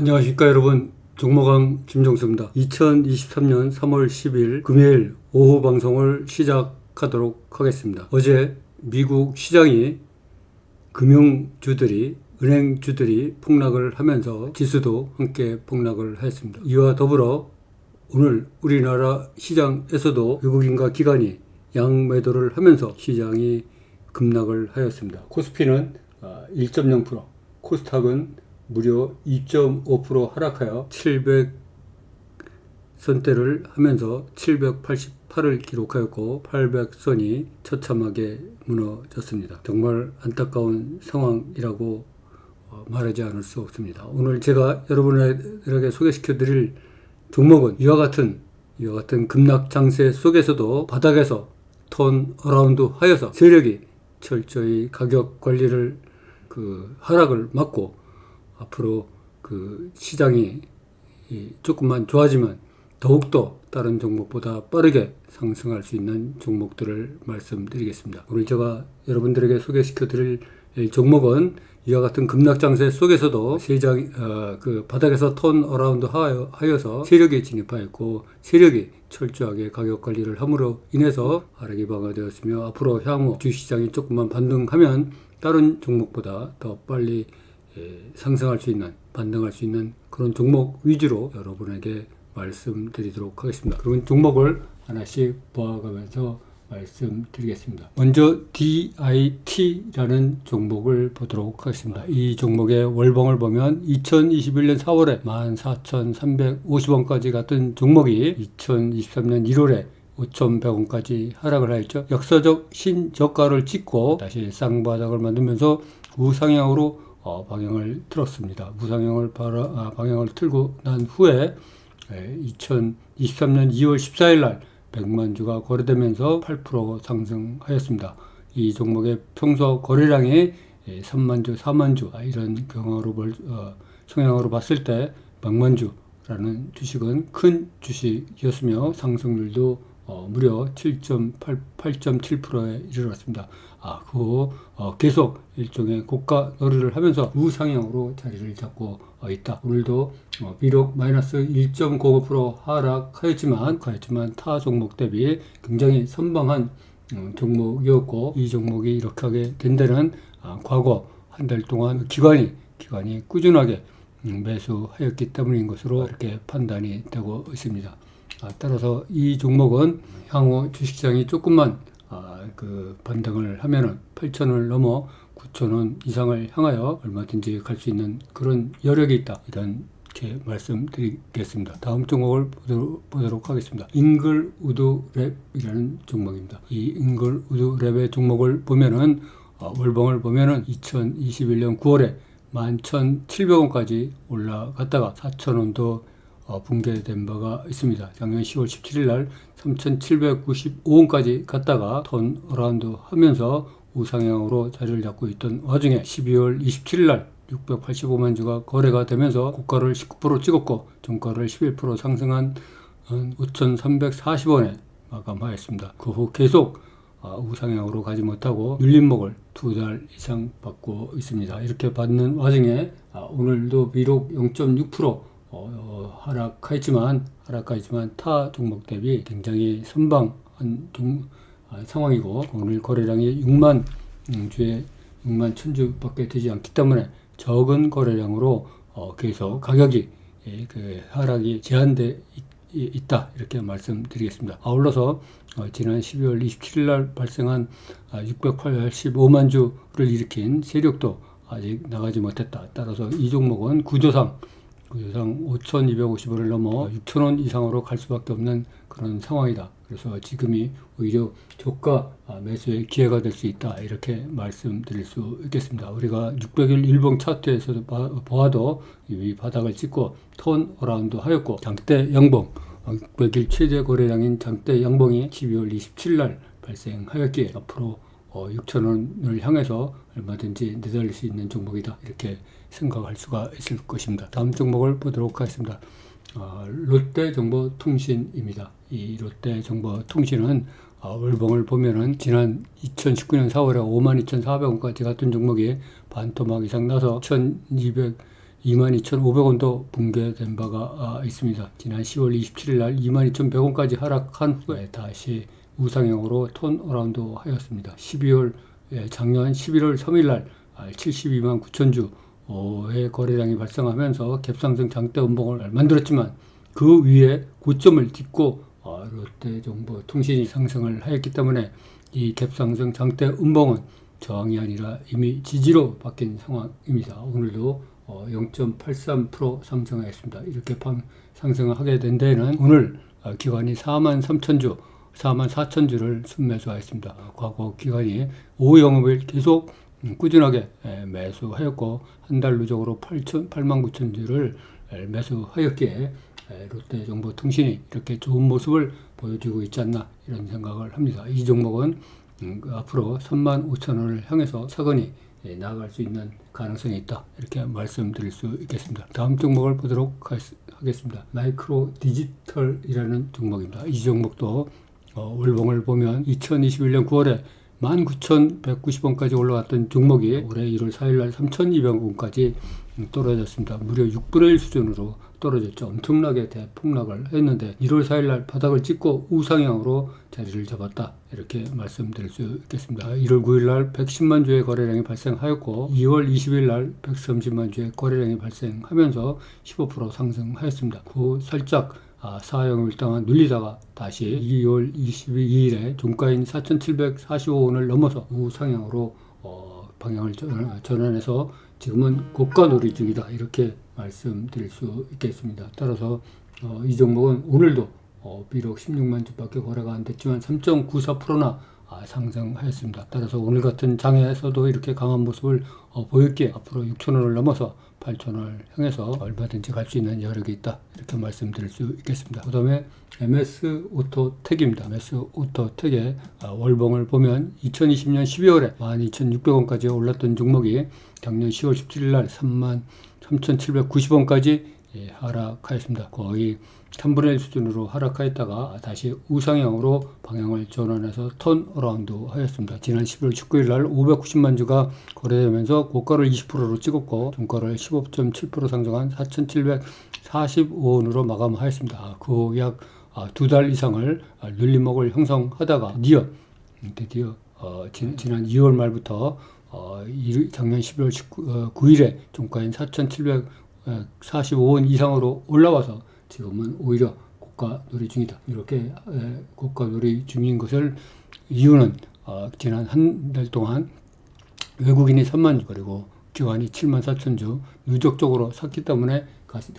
안녕하십니까 여러분 종목왕 김종수입니다. 2023년 3월 10일 금요일 오후 방송을 시작하도록 하겠습니다. 어제 미국 시장이 금융주들이 은행주들이 폭락을 하면서 지수도 함께 폭락을 하였습니다. 이와 더불어 오늘 우리나라 시장에서도 외국인과 기관이 양매도를 하면서 시장이 급락을 하였습니다. 코스피는 1.0%, 코스닥은 무려 2.5% 하락하여 700 선대를 하면서 788을 기록하였고 800선이 처참하게 무너졌습니다. 정말 안타까운 상황이라고 어, 말하지 않을 수 없습니다. 오늘 제가 여러분에게 소개시켜 드릴 종목은 이와 같은 이와 같은 급락 장세 속에서도 바닥에서 턴 어라운드 하여서 세력이 철저히 가격 관리를 그 하락을 막고 앞으로 그 시장이 이 조금만 좋아지면 더욱더 다른 종목보다 빠르게 상승할 수 있는 종목들을 말씀드리겠습니다. 오늘 제가 여러분들에게 소개시켜 드릴 종목은 이와 같은 급락장세 속에서도 세장 어, 그 바닥에서 턴 어라운드 하여, 하여 서 세력이 진입하였고 세력이 철저하게 가격 관리를 함으로 인해서 하락이 방어되었으며 앞으로 향후 주시장이 조금만 반등하면 다른 종목보다 더 빨리 예, 상승할 수 있는 반등할 수 있는 그런 종목 위주로 여러분에게 말씀드리도록 하겠습니다. 그런 종목을 하나씩 보아가면서 말씀드리겠습니다. 먼저 DIT라는 종목을 보도록 하겠습니다. 이 종목의 월봉을 보면 2021년 4월에 14,350원까지 갔던 종목이 2023년 1월에 5,100원까지 하락을 하였죠. 역사적 신저가를 찍고 다시 쌍바닥을 만들면서 우상향으로 어, 방향을 틀었습니다. 우상향을 바라, 아, 방향을 틀고 난 후에 예, 2023년 2월 14일 날 100만 주가 거래되면서 8% 상승하였습니다. 이 종목의 평소 거래량이 3만 주, 4만 주 아, 이런 경우로 볼, 어, 성향으로 봤을 때 100만 주라는 주식은 큰 주식이었으며 상승률도 어, 무려 7.8.7%에 이르렀습니다. 아, 그 어, 계속 일종의 고가 놀이를 하면서 우상향으로 자리를 잡고 어, 있다. 오늘도 어, 비록 마이너스 1.05% 하락하였지만, 하였지만 타 종목 대비 굉장히 선방한 어, 종목이었고 이 종목이 이렇게 하게 된 데는 아, 과거 한 달 동안 기관이 기관이 꾸준하게 음, 매수하였기 때문인 것으로 이렇게 판단이 되고 있습니다. 아, 따라서 이 종목은 향후 주식시장이 조금만 아, 그 반등을 하면은 8천을 넘어 9천원 이상을 향하여 얼마든지 갈 수 있는 그런 여력이 있다. 이렇게 말씀드리겠습니다. 다음 종목을 보도록, 하겠습니다. 잉글 우드 랩이라는 종목입니다. 이 잉글 우드 랩의 종목을 보면은 어, 월봉을 보면은 2021년 9월에 11,700원까지 올라갔다가 4,000원도 어, 붕괴된 바가 있습니다. 작년 10월 17일 날 3,795원까지 갔다가 턴 어라운드 하면서 우상향으로 자리를 잡고 있던 와중에 12월 27일 날 685만 주가 거래가 되면서 고가를 19% 찍었고 종가를 11% 상승한 5,340원에 마감하였습니다. 그 후 계속 아, 우상향으로 가지 못하고 눌림목을 두 달 이상 받고 있습니다. 이렇게 받는 와중에 아, 오늘도 비록 0.6% 어, 하락하였지만 하락하였지만 타 종목 대비 굉장히 선방한 종, 아, 상황이고 오늘 거래량이 6만 음, 주에 6만 천 주밖에 되지 않기 때문에 적은 거래량으로 어, 계속 가격이 예, 그 하락이 제한돼 있, 다 이렇게 말씀드리겠습니다. 아울러서 어, 지난 12월 27일 날 발생한 아, 685만 주를 일으킨 세력도 아직 나가지 못했다. 따라서 이 종목은 구조상 구조상 5,250원을 넘어 6,000원 이상으로 갈 수밖에 없는 그런 상황이다. 그래서 지금이 오히려 저가 아, 매수의 기회가 될 수 있다. 이렇게 말씀드릴 수 있겠습니다. 우리가 600일 일봉 차트에서도 보아도 이 바닥을 찍고 턴 어라운드 하였고 장대 양봉 600일 최대 거래량인 장대 양봉이 12월 27일 날 발생하였기에 앞으로 어, 6천 원을 향해서 얼마든지 내달릴 수 있는 종목이다 이렇게 생각할 수가 있을 것입니다. 다음 종목을 보도록 하겠습니다. 어, 롯데정보통신입니다. 이 롯데정보통신은 어, 월봉을 보면은 지난 2019년 4월에 52,400원까지 갔던 종목이 반토막 이상 나서 1,200 22,500원도 붕괴된 바가 아, 있습니다. 지난 10월 27일 날 22,100원까지 하락한 후에 다시 우상향으로 톤 어라운드 하였습니다. 12월 예, 작년 11월 3일 날 72만 9천 주의 거래량이 발생하면서 갭상승 장대 음봉을 만들었지만 그 위에 고점을 딛고 어, 롯데정보통신이 상승을 하였기 때문에 이 갭상승 장대 음봉은 저항이 아니라 이미 지지로 바뀐 상황입니다. 오늘도 어, 0.83% 상승하였습니다. 이렇게 방, 상승을 하게 된 데에는 오늘 어, 기관이 4만 3천 주, 4만 4천 주를 순매수하였습니다. 어, 과거 기관이 5영업일 계속 음, 꾸준하게 에, 매수하였고 한 달 누적으로 8천, 8만 9천 주를 에, 매수하였기에 에, 롯데정보통신이 이렇게 좋은 모습을 보여주고 있지 않나 이런 생각을 합니다. 이 종목은 음, 그 앞으로 3만 5천 원을 향해서 차근히 예, 나아갈 수 있는 가능성이 있다 이렇게 말씀드릴 수 있겠습니다. 다음 종목을 보도록 하겠습니다. 마이크로 디지털이라는 종목입니다. 이 종목도 어, 월봉을 보면 2021년 9월에 19,190원까지 올라갔던 종목이 올해 1월 4일 날 3,200원까지 떨어졌습니다. 무려 6분의 1 수준으로 떨어졌죠. 엄청나게 대폭락을 했는데 1월 4일 날 바닥을 찍고 우상향으로 자리를 잡았다. 이렇게 말씀드릴 수 있겠습니다. 1월 9일 날 110만 주의 거래량이 발생하였고 2월 20일 날 130만 주의 거래량이 발생하면서 15% 상승하였습니다. 그 살짝 아, 4영을 일단 눌리다가 다시 2월 22일에 종가인 4,745원을 넘어서 우상향으로 어, 방향을 전환해서 지금은 고가 놀이 중이다 이렇게 말씀드릴 수 있겠습니다. 따라서 어, 이 종목은 오늘도 어, 비록 16만 주밖에 거래가 안 됐지만 3.94%나 아, 상승하였습니다. 따라서 오늘 같은 장에서도 이렇게 강한 모습을 어, 보였기에 앞으로 6천 원을 넘어서 8천원을 향해서 얼마든지 갈 수 있는 여력이 있다. 이렇게 말씀드릴 수 있겠습니다. 그 다음에 MS 오토텍입니다. MS 오토텍의 아, 월봉을 보면 2020년 12월에 12,600원까지 올랐던 종목이 작년 10월 17일 날 3만 3,790원까지 예, 하락하였습니다. 거의 3분의 1 수준으로 하락하였다가 다시 우상향으로 방향을 전환해서 턴 어라운드 하였습니다. 지난 11월 19일 날 590만 주가 거래되면서 고가를 20%로 찍었고 종가를 15.7% 상승한 4,745원으로 마감하였습니다. 그약 두달 아, 이상을 눌림목을 형성하다가 드디어 드디어 어, 지 난 2월 말부터 어, 작년 11월 19, 9일에 종가인 4,745원 이상으로 올라와서 지금은 오히려 고가 놀이 중이다. 이렇게 고가 놀이 중인 것을 이유는 어, 지난 한 달 동안 외국인이 3만 주 그리고 기관이 7만 4천 주 누적적으로 샀기 때문에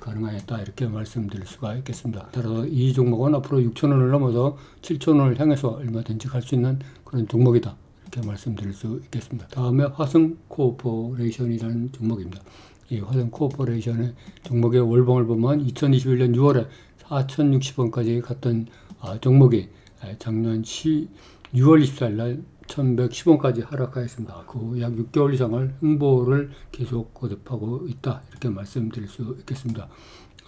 가능하였다 이렇게 말씀드릴 수가 있겠습니다. 따라서 이 종목은 앞으로 6천 원을 넘어서 7천 원을 향해서 얼마든지 갈 수 있는 그런 종목이다 이렇게 말씀드릴 수 있겠습니다. 다음에 화성 코퍼레이션이라는 종목입니다. 이 화성 코퍼레이션의 종목의 월봉을 보면 2021년 6월에 4,060원까지 갔던 아, 종목이 작년 10, 6월 24일 날 1110원까지 하락하였습니다. 그 약 6개월 이상을 홍보를 계속 거듭하고 있다. 이렇게 말씀드릴 수 있겠습니다.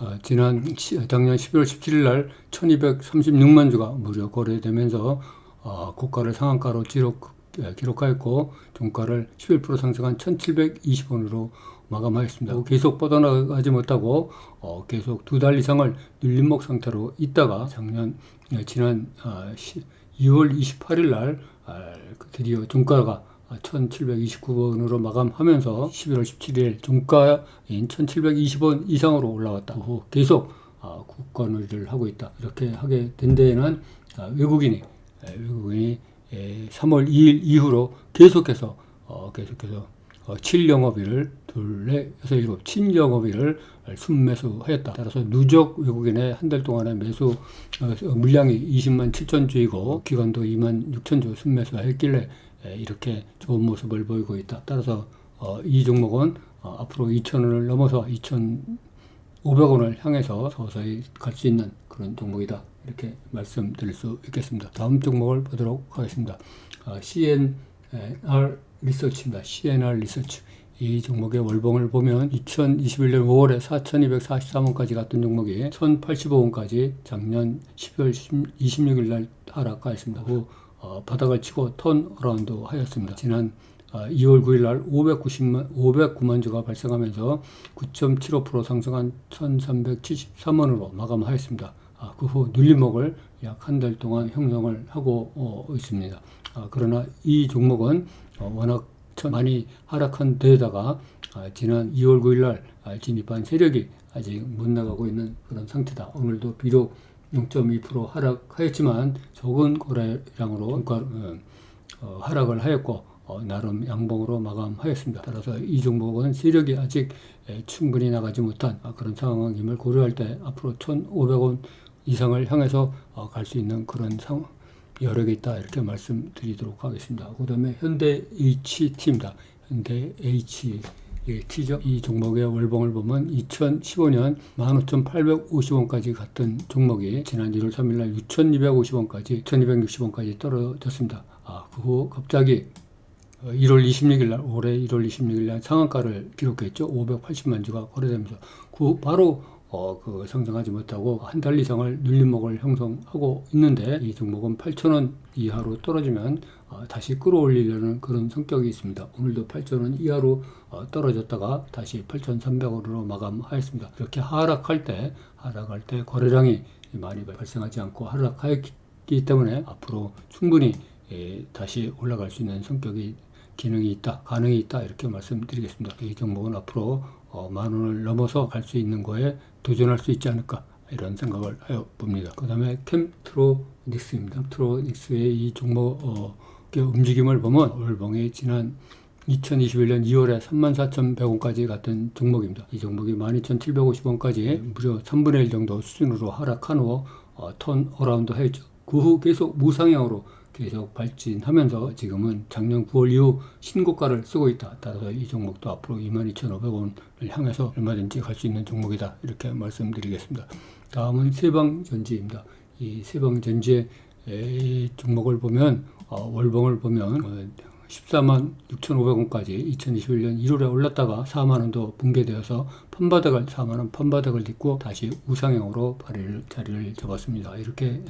어, 지난 작년 11월 17일 날 1236만 주가 무려 거래되면서 어, 고가를 상한가로 기록, 기록하였고 종가를 11% 상승한 1720원으로 마감하였습니다. 계속 뻗어나가지 못하고 어, 계속 두 달 이상을 눌림목 상태로 있다가 작년 지난 어, 2월 28일 날 아, 그 드디어 종가가 1729원으로 마감하면서 11월 17일 종가인 1720원 이상으로 올라왔다. 후 계속 아, 국가놀이를 하고 있다. 이렇게 하게 된 데에는 아, 외국인이 외국인이 3월 2일 이후로 계속해서 어, 계속해서 7영업일을 어, 둘, 넷, 여섯, 일곱, 7영업일을 순매수하였다. 따라서 누적 외국인의 한 달 동안의 매수 어, 물량이 20만 7천 주이고 기간도 2만 6천 주 순매수했길래 이렇게 좋은 모습을 보이고 있다. 따라서 어, 이 종목은 앞으로 2천 원을 넘어서 2,500원을 향해서 서서히 갈 수 있는 그런 종목이다. 이렇게 말씀드릴 수 있겠습니다. 다음 종목을 보도록 하겠습니다. CNR 리서치입니다. CNR 리서치. 이 종목의 월봉을 보면 2021년 5월에 4,243원까지 갔던 종목이 1,085원까지 작년 12월 26일 날 하락하였습니다. 그 어, 바닥을 치고 턴 어라운드 하였습니다. 지난 아, 2월 9일 날 590만 509만 주가 발생하면서 9.75% 상승한 1,373원으로 마감하였습니다. 아, 그후 눌림목을 약 한 달 동안 형성을 하고 어, 있습니다. 아, 그러나 이 종목은 어, 워낙 천- 많이 하락한 데다가 아, 지난 2월 9일 날 아, 진입한 세력이 아직 못 나가고 있는 그런 상태다. 오늘도 비록 0.2% 하락하였지만 적은 거래량으로 종가 어, 어, 하락을 하였고 어, 나름 양봉으로 마감하였습니다. 따라서 이 종목은 세력이 아직 에, 충분히 나가지 못한 아, 그런 상황임을 고려할 때 앞으로 1,500원 이상을 향해서 어, 갈 수 있는 그런 상황 여력이 있다 이렇게 말씀드리도록 하겠습니다. 그 다음에 현대 HT입니다. 현대 HT죠. 이 종목의 월봉을 보면 2015년 15,850원까지 갔던 종목이 지난 1월 3일 날 6,250원까지 1,260원까지 떨어졌습니다. 아, 그 후 갑자기 어, 1월 26일 날 올해 1월 26일 날 상한가를 기록했죠. 580만 주가 거래되면서 그 바로 어, 그 상승하지 못하고 한 달 이상을 눌림목을 형성하고 있는데 이 종목은 8,000원 이하로 떨어지면 어, 다시 끌어올리려는 그런 성격이 있습니다. 오늘도 8,000원 이하로 어, 떨어졌다가 다시 8,300원으로 마감하였습니다. 이렇게 하락할 때 하락할 때 거래량이 많이 발생하지 않고 하락하였기 때문에 앞으로 충분히 예, 다시 올라갈 수 있는 성격이 기능이 있다, 가능이 있다 이렇게 말씀드리겠습니다. 이 종목은 앞으로 어, 만 원을 넘어서 갈 수 있는 거에 도전할 수 있지 않을까 이런 생각을 하여 봅니다. 그 다음에 캠트로닉스입니다. 캠트로닉스의 이 종목의 움직임을 보면 월봉이 지난 2021년 2월에 34,100원까지 갔던 종목입니다. 이 종목이 12,750원까지 무려 3분의 1 정도 수준으로 하락한 후 어, 턴 어라운드 했죠. 그 후 계속 무상향으로 계속 발진하면서 지금은 작년 9월 이후 신고가를 쓰고 있다. 따라서 이 종목도 앞으로 22,500원을 향해서 얼마든지 갈 수 있는 종목이다. 이렇게 말씀드리겠습니다. 다음은 세방전지입니다. 이 세방전지의 이 종목을 보면 어, 월봉을 보면 어, 14만 6,500원까지 2021년 1월에 올랐다가 4만 원도 붕괴되어서 판바닥을 4만 원 판바닥을 딛고 다시 우상향으로 발을 자리를 잡았습니다. 이렇게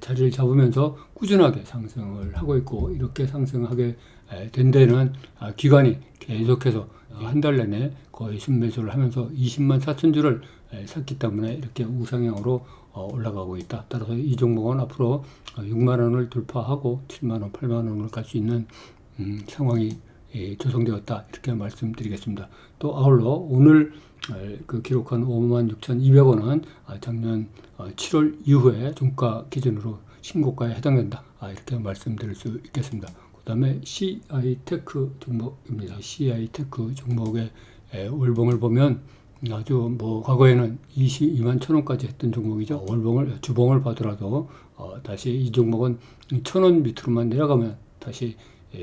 자리를 잡으면서 꾸준하게 상승을 하고 있고 이렇게 상승하게 에, 된 데는 아, 기관이 계속해서 한 달 내내 거의 순매수를 하면서 20만 4천 주를 에, 샀기 때문에 이렇게 우상향으로 어, 올라가고 있다. 따라서 이 종목은 앞으로 어, 6만 원을 돌파하고 7만 원, 8만 원을 갈 수 있는 음, 상황이 예, 조성되었다 이렇게 말씀드리겠습니다. 또 아울러 오늘 에, 그 기록한 5만 6,200원은 아, 작년 어, 7월 이후에 종가 기준으로 신고가에 해당된다. 아, 이렇게 말씀드릴 수 있겠습니다. 그 다음에 CI 테크 종목입니다. CI 테크 종목의 에, 월봉을 보면 아주 뭐 과거에는 22만 천 원까지 했던 종목이죠. 월봉을 주봉을 봐더라도 어, 다시 이 종목은 천 원 밑으로만 내려가면 다시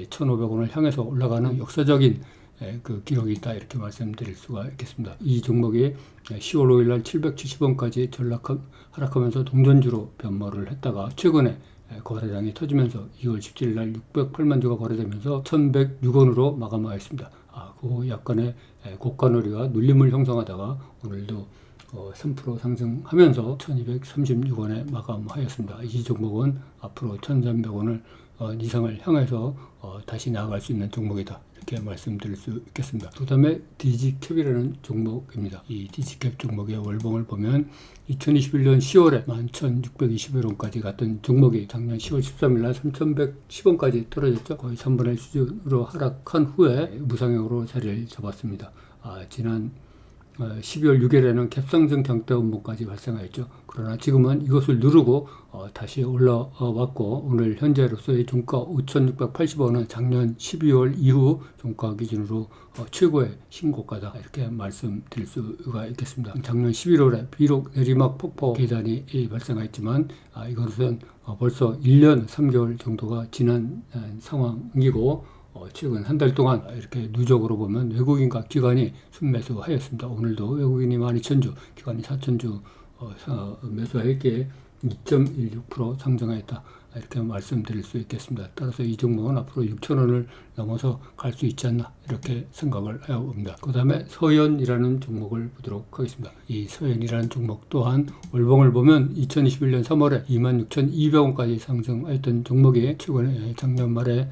1,500원을 향해서 올라가는 역사적인 예, 그 기록이 있다 이렇게 말씀드릴 수가 있겠습니다. 이 종목이 10월 5일 날 775원까지 전락 하락하면서 동전주로 변모를 했다가 최근에 예, 거래량이 터지면서 2월 17일 날 608만 주가 거래되면서 1,106원으로 마감하였습니다. 아, 그 약간의 예, 고가 놀이가 눌림을 형성하다가 오늘도 어, 3% 상승하면서 1236원에 마감하였습니다. 이 종목은 앞으로 1300원을 어, 이상을 향해서 어, 다시 나아갈 수 있는 종목이다. 이렇게 말씀드릴 수 있겠습니다. 그 다음에 디지캡이라는 종목입니다. 이 디지캡 종목의 월봉을 보면 2021년 10월에 11,621원까지 갔던 종목이 작년 10월 13일 날 3,110원까지 떨어졌죠. 거의 3분의 1 수준으로 하락한 후에 무상향으로 자리를 잡았습니다. 아, 지난 어, 12월 6일에는 갭상승 경대 음모까지 발생하였죠. 그러나 지금은 이것을 누르고 어, 다시 올라왔고 오늘 현재로서의 종가 5,680원은 작년 12월 이후 종가 기준으로 어, 최고의 신고가다 이렇게 말씀드릴 수가 있겠습니다. 작년 11월에 비록 내리막 폭포 계단이 예, 발생했지만 아, 이것은 어, 벌써 1년 3개월 정도가 지난 어, 상황이고 어, 최근 한 달 동안 이렇게 누적으로 보면 외국인과 기관이 순매수하였습니다. 오늘도 외국인이 12,000주, 기관이 4,000주 어, 사- 매수했기에 2.16% 상승하였다. 이렇게 말씀드릴 수 있겠습니다. 따라서 이 종목은 앞으로 6,000원을 넘어서 갈 수 있지 않나 이렇게 생각을 해봅니다. 그 다음에 서현이라는 종목을 보도록 하겠습니다. 이 서현이라는 종목 또한 월봉을 보면 2021년 3월에 26,200원까지 상승했던 종목이 최근에 작년 말에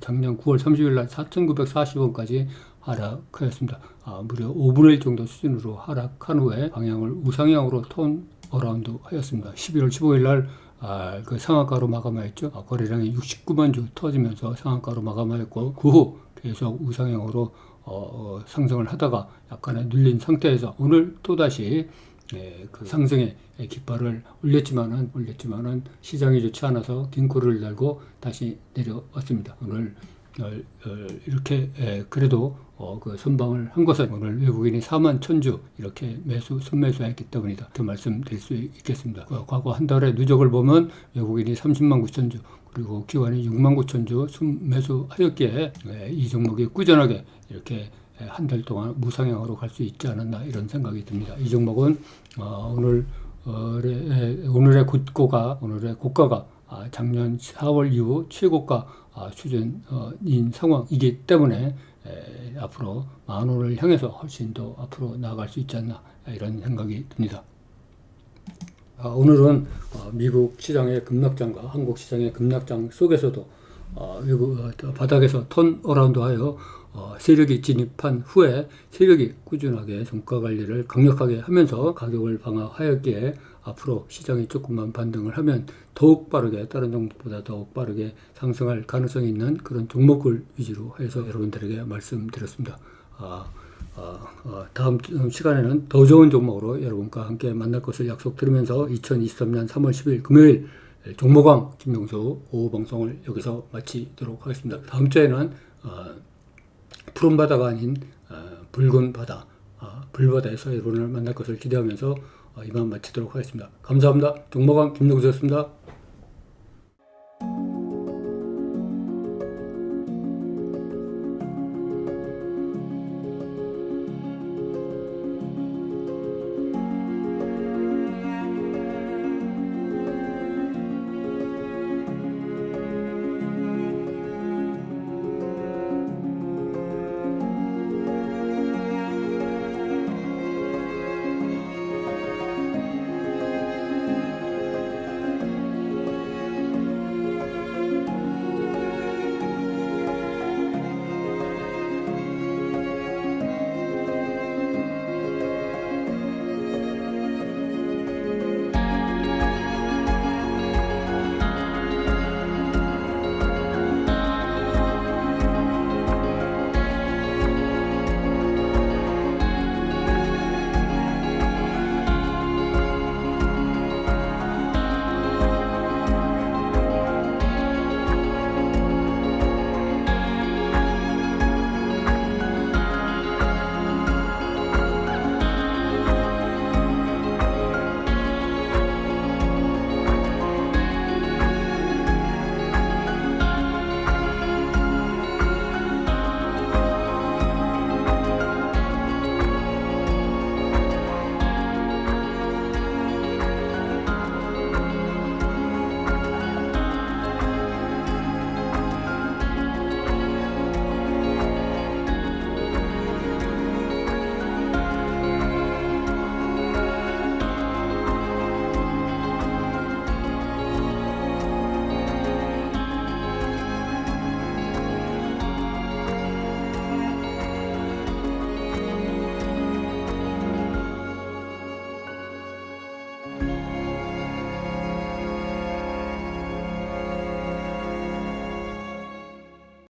작년 9월 30일 날 4,940원까지 하락하였습니다. 아, 무려 5분의 1 정도 수준으로 하락한 후에 방향을 우상향으로 톤 어라운드 하였습니다. 11월 15일 날 아, 그 상한가로 마감하였죠. 아, 거래량이 69만 주 터지면서 상한가로 마감하였고 그 후 계속 우상향으로 어, 어, 상승을 하다가 약간의 눌린 상태에서 오늘 또다시 예, 그 상승의 깃발을 올렸지만은 올렸지만은 시장이 좋지 않아서 긴코를 달고 다시 내려왔습니다. 오늘 어, 어, 이렇게 예, 그래도 어, 그 선방을 한 것은 오늘 외국인이 4만 천주 이렇게 매수 선매수했기 때문이다. 그 말씀드릴 수 있겠습니다. 그 과거 한 달의 누적을 보면 외국인이 30만 9천 주 그리고 기관이 6만 9천 주 순매수하였기에 예, 이 종목이 꾸준하게 이렇게 한 달 동안 무상향으로 갈 수 있지 않았나 이런 생각이 듭니다. 이 종목은 어, 오늘 어, 의- 오늘의 고가 오늘의 고가가 아, 작년 4월 이후 최고가 아, 수준인 상황이기 때문에 에, 앞으로 만 원을 향해서 훨씬 더 앞으로 나아갈 수 있지 않나 이런 생각이 듭니다. 아, 오늘은 어, 미국 시장의 급락장과 한국 시장의 급락장 속에서도 어, 외국 어, 바닥에서 턴 어라운드하여 어, 세력이 진입한 후에 세력이 꾸준하게 종가 관리를 강력하게 하면서 가격을 방어하였기에 앞으로 시장이 조금만 반등을 하면 더욱 빠르게 다른 종목보다 더욱 빠르게 상승할 가능성이 있는 그런 종목을 위주로 해서 여러분들에게 말씀드렸습니다. 아, 어, 어, 다음 시간에는 더 좋은 종목으로 여러분과 함께 만날 것을 약속드리면서 2023년 3월 10일 금요일 종목왕 김명수 오후 방송을 여기서 마치도록 하겠습니다. 다음 주에는 어, 푸른 바다가 아닌 어, 붉은 바다, 어, 불바다에서 여러분을 만날 것을 기대하면서 어, 이만 마치도록 하겠습니다. 감사합니다. 종목왕 김명수였습니다.